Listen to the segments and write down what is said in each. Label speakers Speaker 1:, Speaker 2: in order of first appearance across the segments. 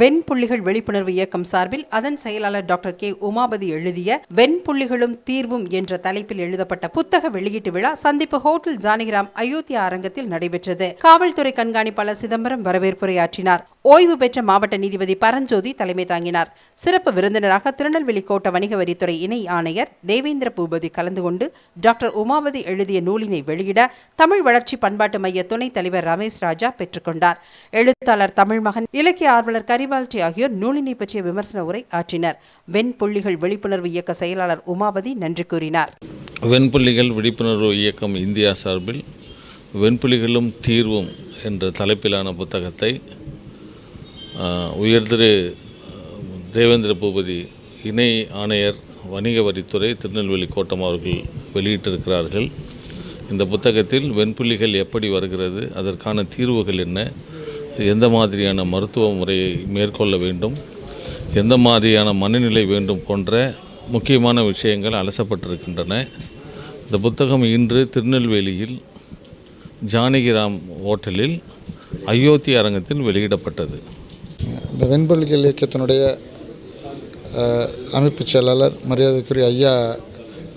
Speaker 1: வெண்புள்ளிகள் விழிப்புணர்வு இயக்கம் சார்பில் அதன் செயலாளர் டாக்டர் கே. உமாபதி எழுதிய வெண்புள்ளிகளும் தீர்வும் என்ற தலைப்பில் எழுதப்பட்ட புத்தக வெளியீட்டு விழா சந்திப்பு ஹோட்டல் ஜானகிராம் அயோத்தியா அரங்கத்தில் நடைபெற்றது. காவல்துறை கண்காணிப்பாளர் சிதம்பரம் வரவேற்புரையாற்றினார். ஓய்வு பெற்ற மாவட்ட நீதிபதி பரஞ்சோதி தலைமை தாங்கினார். சிறப்பு விருந்தினராக திருநெல்வேலி கோட்ட வணிக வரித்துறை இணை ஆணையர் தேவேந்திர பூபதி கலந்து கொண்டு டாக்டர் உமாவதி எழுதிய நூலினை வெளியிட தமிழ் வளர்ச்சி பண்பாட்டு மைய துணைத் தலைவர் ரமேஷ் ராஜா பெற்றுக்கொண்டார் எழுத்தாளர் தமிழ் மகன் இலக்கிய ஆர்வலர் கரிவால்டி ஆகியோர் நூலினை பற்றிய விமர்சன உரை ஆற்றினர். வெண்புள்ளிகள் விழிப்புணர்வு இயக்க செயலாளர் உமாபதி நன்றி கூறினார்.
Speaker 2: வெண்புள்ளிகள் விழிப்புணர்வு இயக்கம் இந்தியா சார்பில் வெண்புலிகளும் தீர்வும் என்ற தலைப்பிலான புத்தகத்தை உயர் திரு தேவேந்திர பூபதி இணை ஆணையர் வணிக வரித்துறை திருநெல்வேலி கோட்டம் அவர்கள் வெளியிட்டிருக்கிறார்கள். இந்த புத்தகத்தில் வெண்புள்ளிகள் எப்படி வருகிறது அதற்கான தீர்வுகள் என்ன எந்த மாதிரியான மருத்துவ முறையை மேற்கொள்ள வேண்டும் எந்த மாதிரியான மனநிலை வேண்டும் போன்ற முக்கியமான விஷயங்கள் அலசப்பட்டிருக்கின்றன. இந்த புத்தகம் இன்று திருநெல்வேலியில் ஜானகிராம் ஹோட்டலில் அயோத்தி அரங்கத்தில் வெளியிடப்பட்டது.
Speaker 3: இந்த வெண்புள்ளிகள் இயக்கத்தினுடைய அமைப்பு அமைப்புச் செயலாளர் மரியாதைக்குரிய ஐயா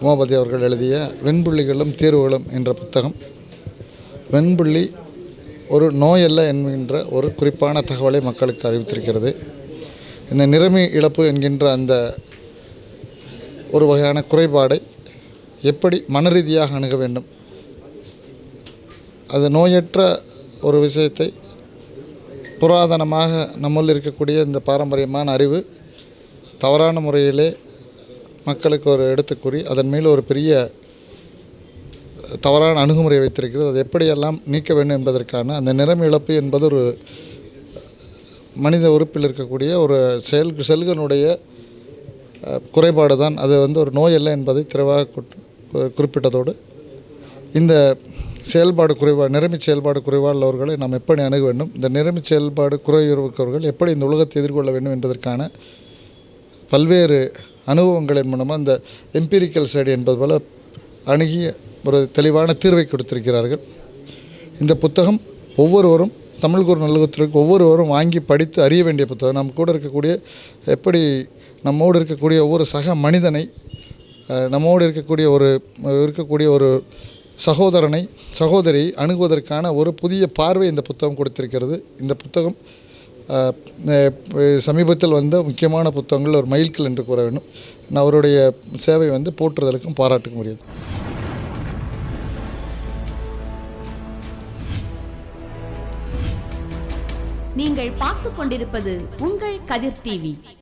Speaker 3: உமாபதி அவர்கள் எழுதிய வெண்புள்ளிகளும் தீர்வுகளும் என்ற புத்தகம். வெண்புள்ளி ஒரு நோயல்ல என்கின்ற ஒரு குறிப்பான தகவலை மக்களுக்கு அறிவித்திருக்கிறது. இந்த நிறமி இழப்பு என்கின்ற அந்த ஒரு வகையான குறைபாடை எப்படி மனரீதியாக அணுக வேண்டும்? அது நோயற்ற ஒரு விஷயத்தை புராதனமாக நம்முள் இருக்கக்கூடிய இந்த பாரம்பரியமான அறிவு தவறான முறையிலே மக்களுக்கு ஒரு எடுத்துக்கூறி அதன் மேல் ஒரு பெரிய தவறான அணுகுமுறை வைத்திருக்கிறது. அது எப்படியெல்லாம் நீக்க வேண்டும் என்பதற்கான அந்த நிறம் இழப்பு என்பது ஒரு மனித உறுப்பில் இருக்கக்கூடிய ஒரு செயல் செல்களுடைய குறைபாடு தான். அது வந்து ஒரு நோய் அல்ல என்பதை தெளிவாக குட்- குறிப்பிட்டதோடு இந்த செயல்பாடு குறைவா நிரம்பி செயல்பாடு குறைவாக உள்ளவர்களை நாம் எப்படி அணுக வேண்டும்? இந்த நிரம்பி செயல்பாடு குறைவிருக்கவர்கள் எப்படி இந்த உலகத்தை எதிர்கொள்ள வேண்டும் என்பதற்கான பல்வேறு அனுபவங்களின் மூலமாக இந்த எம்பீரிக்கல் ஸ்டடி என்பது போல அணுகி ஒரு தெளிவான தீர்வை கொடுத்திருக்கிறார்கள். இந்த புத்தகம் ஒவ்வொருவரும் தமிழ் குரு நல்லகத்திற்கு ஒவ்வொருவரும் வாங்கி படித்து அறிய வேண்டிய புத்தகம். நம்ம கூட இருக்கக்கூடிய எப்படி நம்மோடு இருக்கக்கூடிய ஒவ்வொரு சக மனிதனை நம்மோடு இருக்கக்கூடிய ஒரு இருக்கக்கூடிய ஒரு சகோதரனை சகோதரியை அணுகுவதற்கான ஒரு புதிய பார்வை இந்த புத்தகம் கொடுத்திருக்கிறது. இந்த புத்தகம் சமீபத்தில் வந்த முக்கியமான புத்தகங்கள் ஒரு மைல்கல் என்று கூற வேண்டும். நான் அவருடைய சேவை வந்து போற்றுதலுக்கும் பாராட்டுக்கும் உரியது.
Speaker 4: நீங்கள் பார்த்து கொண்டிருப்பது உங்கள் கதிர் டிவி.